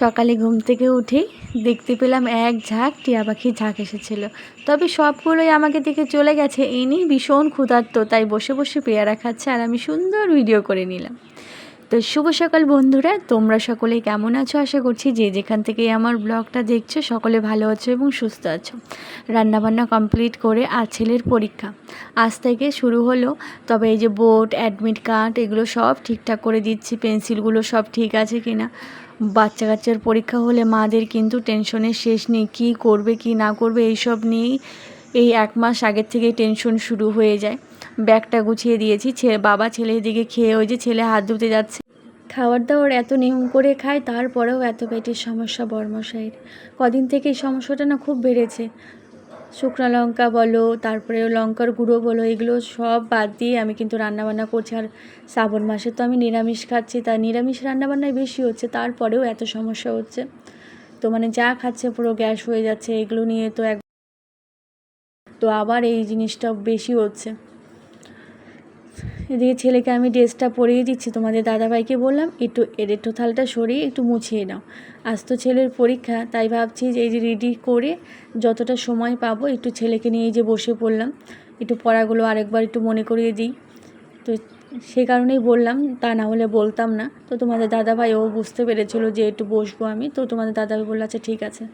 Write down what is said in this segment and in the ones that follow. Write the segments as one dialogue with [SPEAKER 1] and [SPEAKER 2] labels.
[SPEAKER 1] সকালে ঘুম থেকে উঠেই দেখতে পেলাম এক ঝাঁক টিয়া পাখির ঝাঁক এসেছিল। তবে সবগুলোই আমাকে দেখে চলে গেছে। এই নিয়ে ভীষণ ক্ষুধার্ত, তাই বসে বসে পেয়ারা খাচ্ছে আর আমি সুন্দর ভিডিও করে নিলাম। তো শুভ সকাল বন্ধুরা, তোমরা সকলে কেমন আছো? আশা করছি যে যেখান থেকে আমার ব্লগটা দেখছ, সকলে ভালো আছো এবং সুস্থ আছো। রান্নাবান্না কমপ্লিট করে আর ছেলের পরীক্ষা। আজ থেকে শুরু হলো, তবে এই যে বোর্ড অ্যাডমিট কার্ড এগুলো সব ঠিকঠাক করে দিচ্ছি পেন্সিলগুলো সব ঠিক আছে কিনা? বাচ্চা কাচ্চার পরীক্ষা হলে মাদের কিন্তু টেনশনের শেষ নেই, কী করবে, কি না করবে, এইসব নিয়েই এই এক মাস আগের থেকেই টেনশন শুরু হয়ে যায়। ব্যাগটা গুছিয়ে দিয়েছি ছেলে বাবা ছেলের দিকে খেয়ে ওই যে ছেলে হাত ধুতে যাচ্ছে। খাবার দাবার এত নিয়ম করে খায়, তারপরেও এত পেটের সমস্যা বর্মশাইয়ের কদিন থেকে এই সমস্যাটা না খুব বেড়েছে। শুকনো লঙ্কা বলো, তারপরে লঙ্কার গুঁড়ো বলো, এগুলো সব বাদ দিয়ে আমি কিন্তু রান্নাবান্না করছি। আর শ্রাবণ মাসে তো আমি নিরামিষ খাচ্ছি, তা নিরামিষ রান্নাবান্নাই বেশি হচ্ছে, তারপরেও এত সমস্যা হচ্ছে। তো মানে যা খাচ্ছে পুরো গ্যাস হয়ে যাচ্ছে, এগুলো নিয়ে তো এক তো আবার এই জিনিসটা বেশি হচ্ছে। এদিকে ছেলেকে আমি ড্রেসটা পরিয়ে দিচ্ছি। তোমাদের দাদাভাইকে বললাম, একটু এডেটো থালটা সরিয়ে একটু মুছিয়ে নাও। আজ তো ছেলের পরীক্ষা, তাই ভাবছি যে এই যে রেডি করে যতটা সময় পাবো একটু ছেলেকে নিয়ে যে বসে পড়লাম। একটু পড়াগুলো আরেকবার একটু মনে করিয়ে দিই। তো সে কারণেই বললাম, তা না হলে বলতাম না। তো তোমাদের দাদাভাই, ও বুঝতে পেরেছিল যে একটু বসবো আমি। তো তোমাদের দাদাভাই বলল আচ্ছা ঠিক আছে।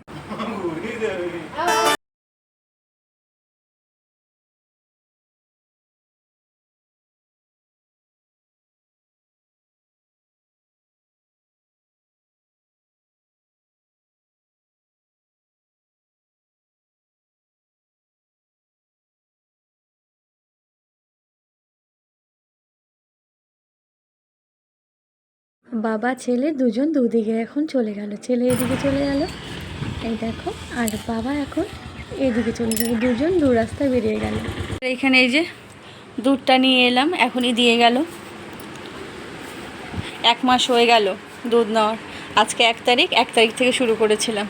[SPEAKER 1] বাবা, ছেলে দুজন দুদিকে এখন চলে গেল। ছেলে এদিকে চলে গেল। এই দেখো, আর বাবা এখন এদিকে চলে গেল। দুজন দু রাস্তায় বেরিয়ে গেল। এখানে এই যে দুধটা নিয়ে এলাম, এখনই দিয়ে গেল। এক মাস হয়ে গেল দুধ নেওয়ার। আজকে এক তারিখ এক তারিখ থেকে শুরু করেছিলাম।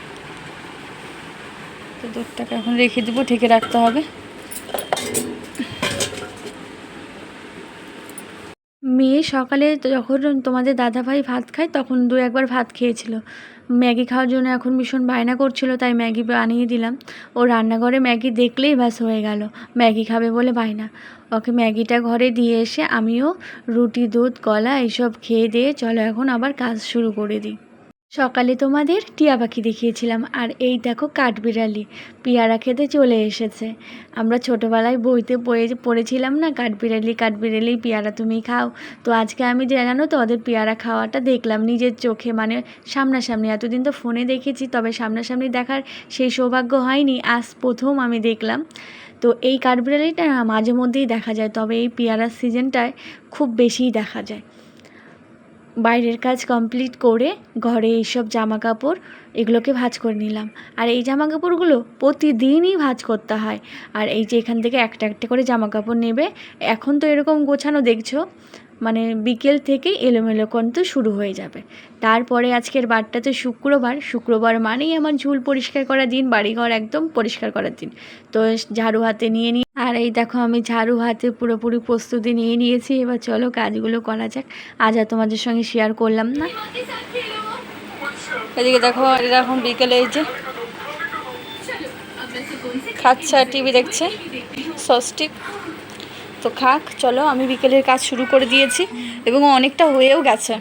[SPEAKER 1] তো দুধটাকে এখন রেখে দেবো, ঢেকে রাখতে হবে। মেয়ে সকালে যখন তোমাদের দাদাভাই ভাত খায়, তখন দু একবার ভাত খেয়েছিল। ম্যাগি খাওয়ার জন্য এখন ভীষণ বায়না করছিল, তাই ম্যাগি বানিয়ে দিলাম। ও রান্নাঘরে ম্যাগি দেখলেই ব্যাস হয়ে গেল। ম্যাগি খাবে বলে বায়না। ওকে ম্যাগিটা ঘরে দিয়ে এসে আমিও রুটি, দুধ, কলা এইসব খেয়ে দিয়ে চলো এখন আবার কাজ শুরু করে দিই। সকালে তোমাদের টিয়া পাখি দেখিয়েছিলাম, আর এই দেখো কাঠবিড়ালি। পেয়ারা খেতে চলে এসেছে। আমরা ছোটোবেলায় বইতে পড়ে পড়েছিলাম না, কাঠবিড়ালি কাঠবিড়ালি, পেয়ারা তুমি খাও। তো আজকে আমি জানো তো, ওদের পেয়ারা খাওয়াটা দেখলাম নিজের চোখে মানে সামনাসামনি। এতদিন তো ফোনে দেখেছি, তবে সামনাসামনি দেখার সেই সৌভাগ্য হয়নি, আজ প্রথম আমি দেখলাম। তো এই কাঠবিড়ালিটা মাঝে মধ্যেই দেখা যায়, তবে এই পেয়ারার সিজনটায় খুব বেশিই দেখা যায়। বাইরের কাজ কমপ্লিট করে ঘরে এইসব জামা কাপড় এগুলোকে ভাঁজ করে নিলাম। আর এই জামা কাপড়গুলো প্রতিদিনই ভাঁজ করতে হয়। আর এই যে এখান থেকে একটা একটা করে জামা কাপড় নেবে। এখন তো এরকম গোছানো দেখছ? মানে বিকেল থেকেই এলোমেলো কিন্তু শুরু হয়ে যাবে। তারপরে আজকের বারটা তো শুক্রবার। শুক্রবার মানেই আমার ঝুল পরিষ্কার করার দিন, বাড়িঘর একদম পরিষ্কার করার দিন। তো ঝাড়ু হাতে নিয়ে নিই আর এই দেখো আমি ঝাড়ু হাতে পুরোপুরি প্রস্তুতি নিয়ে নিয়েছি। এবার চলো কাজগুলো করা যাক। আজ আর তোমাদের সঙ্গে শেয়ার করলাম না। এদিকে দেখো এরকম বিকেলে এই যে খাচ্ছা টিভি দেখছে। সস্টিক তো খাক, চলো, আমি বিকেলের কাজ শুরু করে দিয়েছি এবং অনেকটা হয়েও গেছে।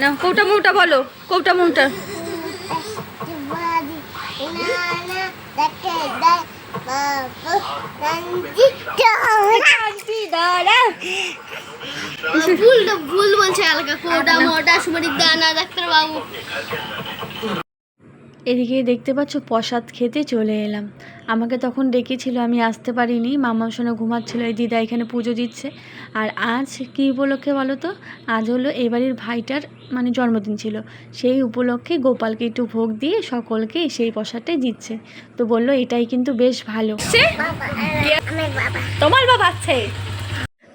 [SPEAKER 1] না, কৌটা মৌটা বলো, কৌটা মৌটা।
[SPEAKER 2] ভুল ভুল বলছে হালকা কোটা, মোটা, সুপারির দানা ডাক্তার বাবু
[SPEAKER 1] এদিকে দেখতে পাচ্ছ প্রসাদ খেতে চলে এলাম। আমাকে তখন ডেকেছিল আমি আসতে পারিনি। মামার সঙ্গে ঘুমাচ্ছিল এই দিদা এখানে পুজো দিচ্ছে। আর আজ কি উপলক্ষে বলো তো? আজ হলো এবারের ভাইটার মানে জন্মদিন ছিল। সেই উপলক্ষে গোপালকে একটু ভোগ দিয়ে সকলকে সেই প্রসাদটাই দিচ্ছে। তো বলল এটাই কিন্তু বেশ ভালো। তোমার বাবা আছে?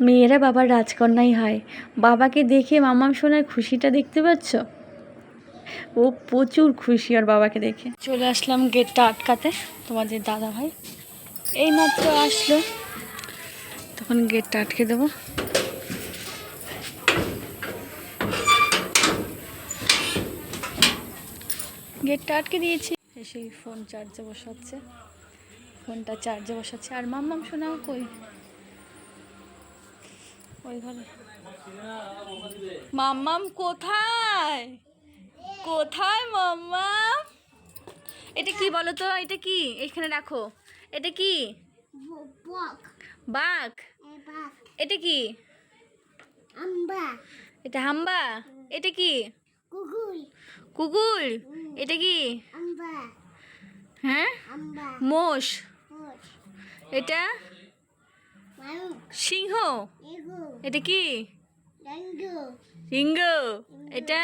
[SPEAKER 1] মেয়েরা বাবার রাজকন্যাই হয়। বাবাকে দেখে মামাম সোনার খুশিটা দেখতে পাচ্ছ? ও প্রচুর খুশি আর বাবাকে দেখে। চলে আসলাম গেটটা আটকাতে তোমাদের দাদা ভাই এই মাত্র আসলো। তখন গেটটা আটকে দেবো। গেটটা আটকে দিয়েছি। সেই ফোন চার্জে বসাচ্ছে। ফোনটা চার্জে বসাচ্ছে। আর মাম্মাম শোনাও কই? ওই ঘরে মাম্মাম কোথায়? কোথায় মাম্মাম এটা কি বলো তো? এটা কি? এখানে রাখো। এটা কি? বাঘ। এটা কি? এটা হাম্বা। এটা কি?
[SPEAKER 2] কুকুর।
[SPEAKER 1] এটা কি? হ্যাঁ? মোষ। এটা? সিংহ। এটা কি?
[SPEAKER 2] রঙ্গু।
[SPEAKER 1] সিংহ এটা?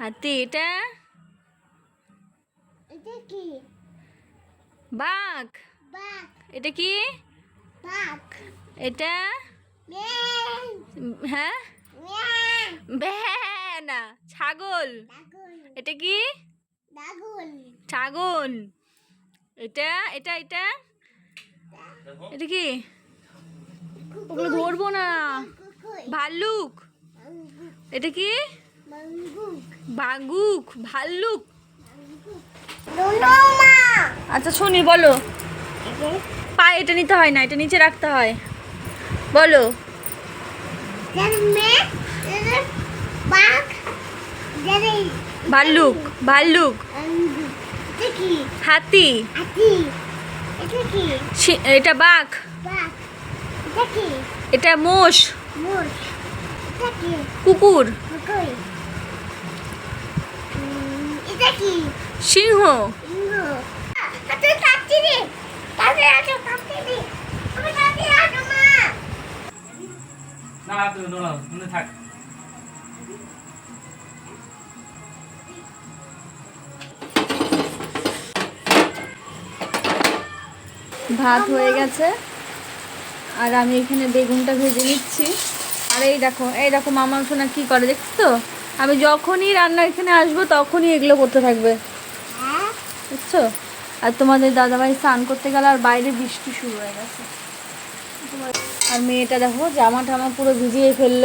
[SPEAKER 1] হাতি এটা?
[SPEAKER 2] এটা কি?
[SPEAKER 1] বাঘ।
[SPEAKER 2] বাঘ।
[SPEAKER 1] এটা কি?
[SPEAKER 2] বাঘ।
[SPEAKER 1] এটা? হ্যাঁ? না ছাগল। এটা কি? ছাগল। এটা? এটা? এটা? এটা কি? ওগুলো ধরবো না। ভাল্লুক। এটা কি? বাগুক ভাল্লুক। আচ্ছা শুনি বলো। পা এটা নিতে হয় না এটা নিচে রাখতে হয়। বলো।
[SPEAKER 2] বাঘ
[SPEAKER 1] ভাল্লুক ভাল্লুক। হাতি।
[SPEAKER 2] এটা
[SPEAKER 1] বাঘ।
[SPEAKER 2] এটা
[SPEAKER 1] মোষ। কুকুর
[SPEAKER 2] কুকুর উম, এটা কি
[SPEAKER 1] সিংহ
[SPEAKER 2] ইঙ্গু হাতে কাটছি রে কাটে রাখো কাটছি রে আমি কাটে রাখো মা
[SPEAKER 3] না তুমি নোড়াও থাক।
[SPEAKER 1] ভাত হয়ে গেছে। আর আমি এখানে বেগুনটা ভেজে নিচ্ছি। আর এই দেখো এই দেখো মামা সোনা কি করে দেখছ? তো আমি যখনই রান্না এখানে আসব, তখনই এগুলো করতে থাকবে। বুঝছ? আর তোমাদের দাদাভাই স্নান করতে গেলে আর বাইরে বৃষ্টি শুরু হয়ে গেছে। আর মেয়েটা দেখো, জামা টামা পুরো ভিজিয়ে ফেলল।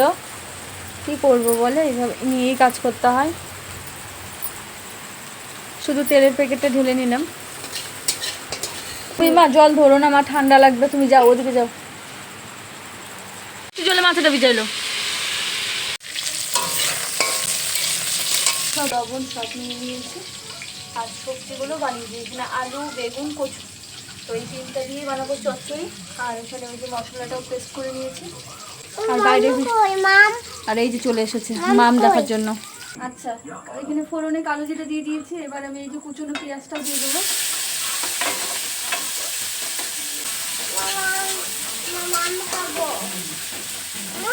[SPEAKER 1] কি করব বলে? এইভাবে নিয়েই কাজ করতে হয়। শুধু তেলের প্যাকেটটা ঢেলে নিলাম। তুমি মা, জল ধরো না, মা, ঠান্ডা লাগবে। তুমি যাও, ওদিকে যাও। জলে মাথাটা ভিজাইলো। সব লবণ সব নিয়ে নিয়েছি। আর সবজিগুলো বানিয়ে দিয়েছি। না আলু বেগুন কচু। তো এই তিনটা দিয়ে বানাবো চচ্চড়ি। আর এখানে ওই যে মশলাটাও পেস্ট করে নিয়েছি। আর বাইরে আর এই যে চলে এসেছে মাম দেখার জন্য। আচ্ছা। এখানে ফোড়নে কালো যেটা দিয়ে দিয়েছি। এবার আমি এই যে কুচনো পেঁয়াজটাও দিয়ে দেবো
[SPEAKER 2] মাম খাব মাম খাব মা মাম খাব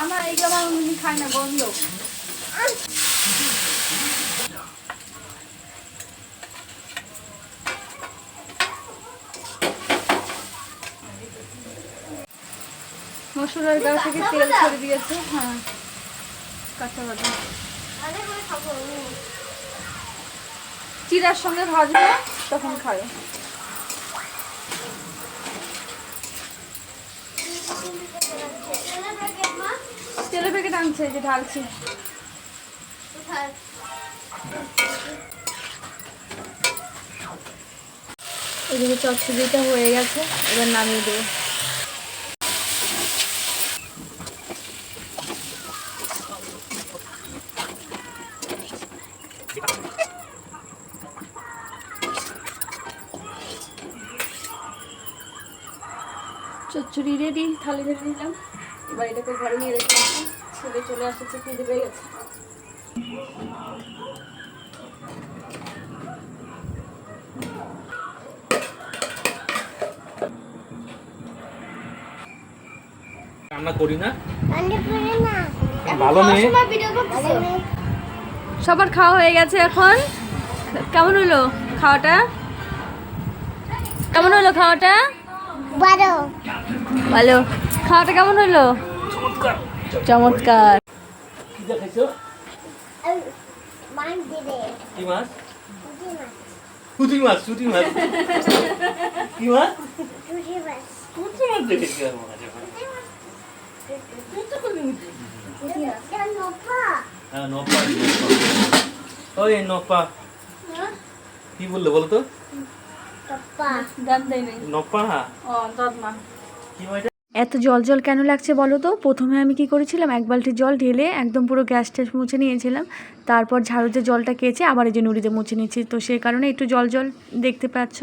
[SPEAKER 1] আমার এইগুলো আমার উনি খায় না। বন্ধ মশলার গা থেকে তেল ছেড়ে দিয়েছে হ্যাঁ। কাঁচা বাদাম। চিরার সঙ্গে ভাজবে তখন খাবে। তেলের প্যাকেট আনছে যে ঢালছি। এদিকে চচ্চড়িটা হয়ে গেছে, এবার নামিয়ে দেবো। চচ্চড়ি রেডি থালি রেডি নিলাম। এবার এটাকে ঘরে নিয়ে রেখে আসি ছেলে চলে আসছে খিদে পেয়ে গেছে
[SPEAKER 3] রান্না করি না। ভালো মেয়ে?
[SPEAKER 1] সবার খাওয়া হয়ে গেছে এখন। কেমন হলো খাওয়াটা? কেমন হলো খাওয়াটা?
[SPEAKER 2] বারো
[SPEAKER 1] ভালো। খাওয়াটা কেমন হলো? চমৎকার।
[SPEAKER 2] নোপা
[SPEAKER 3] হ্যাঁ নপা নপা। কি বললে বলো তো
[SPEAKER 2] পাপা
[SPEAKER 3] নপা? কি?
[SPEAKER 1] এত জল জল কেন লাগছে বলো তো? প্রথমে আমি কি করেছিলাম, এক বালতি জল ঢেলে একদম পুরো গ্যাস ট্যাস মুছে নিয়েছিলাম। তারপর ঝাড়ুতে জলটা কেচে আবার এই যে নুড়িতে মুছে নিয়েছি। তো সেই কারণে একটু জল জল দেখতে পাচ্ছ।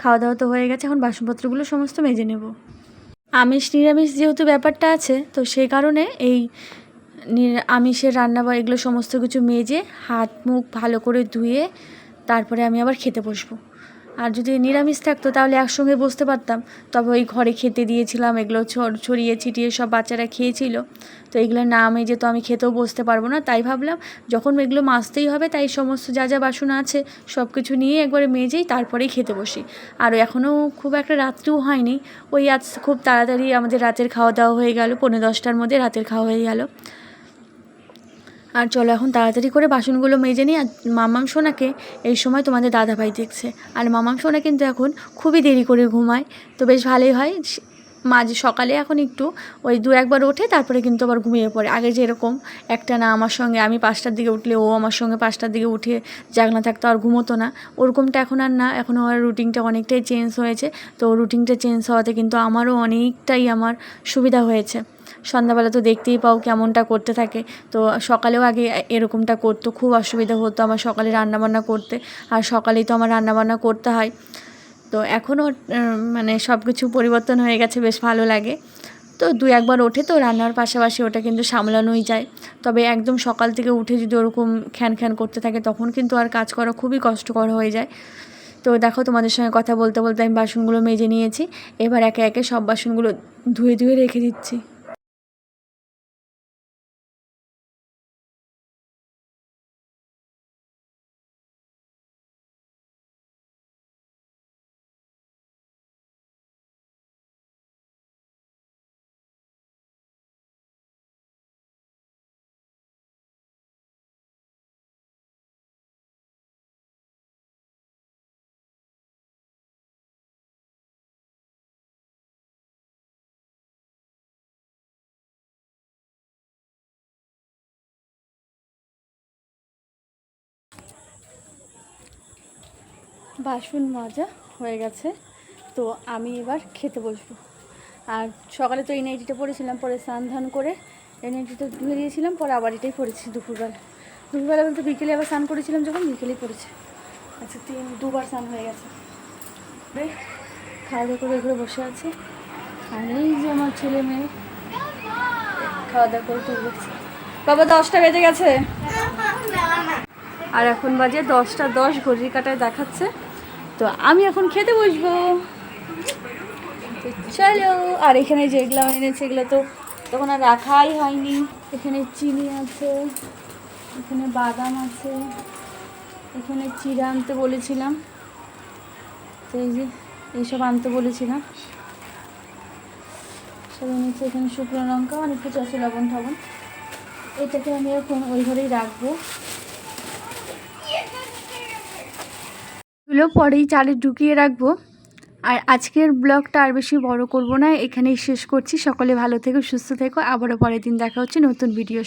[SPEAKER 1] খাওয়া দাওয়া তো হয়ে গেছে, এখন বাসনপত্রগুলো সমস্ত মেজে নেব। আমিষ নিরামিষ যেহেতু ব্যাপারটা আছে, তো সেই কারণে এই আমিষের রান্না বা এগুলো সমস্ত কিছু মেজে হাত মুখ ভালো করে ধুয়ে তারপরে আমি আবার খেতে বসবো। আর যদি নিরামিষ থাকতো তাহলে একসঙ্গে বসতে পারতাম। তবে ওই ঘরে খেতে দিয়েছিলাম, এগুলো ছড়- ছড়িয়ে ছিটিয়ে সব বাচ্চারা খেয়েছিল। তো এগুলো না মেজে তো আমি খেতেও বসতে পারব না। তাই ভাবলাম, যখন এগুলো মাজতেই হবে, তাই সমস্ত যা যা বাসন আছে সব কিছু নিয়ে একবারে মেজেই তারপরেই খেতে বসি। আর এখনও খুব একটা রাত্রিও হয়নি। ওই আজ খুব তাড়াতাড়ি আমাদের রাতের খাওয়া দাওয়া হয়ে গেল পনেরো দশটার মধ্যে রাতের খাওয়া হয়ে গেল। আর চলো এখন তাড়াতাড়ি করে বাসনগুলো মেজে নিই, আর মামাম সোনাকে এই সময় তোমাদের দাদাভাই দেখছে। আর মামাম সোনা কিন্তু এখন খুবই দেরি করে ঘুমায়, তো বেশ ভালোই হয়। মাঝে সকালে এখন একটু ওই দু একবার ওঠে, তারপরে কিন্তু আবার ঘুমিয়ে পড়ে। আগে যেরকম একটা না আমার সঙ্গে, আমি পাঁচটার দিকে উঠলে ও আমার সঙ্গে পাঁচটার দিকে উঠে জাগনা থাকতো, আর ঘুমোতো না। ওরকমটা এখন আর না, এখন আমার রুটিনটা অনেকটাই চেঞ্জ হয়েছে, তো রুটিনটা চেঞ্জ হওয়াতে কিন্তু আমারও অনেকটাই আমার সুবিধা হয়েছে। সন্ধ্যাবেলা তো দেখতেই পাও কেমনটা করতে থাকে। তো সকালেও আগে এরকমটা করতো, খুব অসুবিধা হতো আমার সকালে রান্নাবান্না করতে। আর সকালেই তো আমার রান্নাবান্না করতে হয়। তো এখনও মানে সব কিছু পরিবর্তন হয়ে গেছে, বেশ ভালো লাগে। তো দু একবার ওঠে তো রান্নার পাশাপাশি ওটা কিন্তু সামলানোই যায়। তবে একদম সকাল থেকে উঠে যদি ওরকম খ্যান খ্যান করতে থাকে, তখন কিন্তু আর কাজ করা খুবই কষ্টকর হয়ে যায়। তো দেখো তোমাদের সঙ্গে কথা বলতে বলতে আমি বাসনগুলো মেজে নিয়েছি। এবার একে একে সব বাসনগুলো ধুয়ে ধুয়ে রেখে দিচ্ছি। বাসন মাজা হয়ে গেছে, তো আমি এবার খেতে বসবো। আর সকালে তো এই নাইটিটা পরেছিলাম পরে স্নান ধান করে এই ধুয়ে দিয়েছিলাম, পরে আবার এটাই পরেছি দুপুরবেলা। দুপুরবেলা বলতে বিকেলে আবার স্নান করেছিলাম যখন, বিকেলেই পড়েছে। আচ্ছা তিন, দুবার স্নান হয়ে গেছে। খাওয়া দাওয়া করে ঘুরে বসে আছে। আর এই যে আমার ছেলে মেয়ে খাওয়া দাওয়া করে তুলবে বাবা, দশটা বেজে গেছে। আর এখন বাজে দশটা দশ, ঘড়ির কাটায় দেখাচ্ছে। তো আমি এখন খেতে বসবো। তো চলো, আর এখানে যেগুলো এনেছে, এগুলো তো তখন আর রাখাই হয়নি। এখানে চিনি আছে, এখানে বাদাম আছে, এখানে চিড়া আনতে বলেছিলাম। তো এই যে এইসব আনতে বলেছিলাম। সব এনেছে এখানে শুকনো লঙ্কা অনেক কিছু আছে লবণ টবণ এটাকে আমি এখন ওই ঘরেই রাখব। এগুলো পরেই চালে ঢুকিয়ে রাখব। আর আজকের ব্লগটা আর বেশি বড় করব না, এখানেই শেষ করছি। সকলে ভালো থেকো, সুস্থ থেকো। আবারও পরের দিন দেখা হচ্ছে নতুন ভিডিও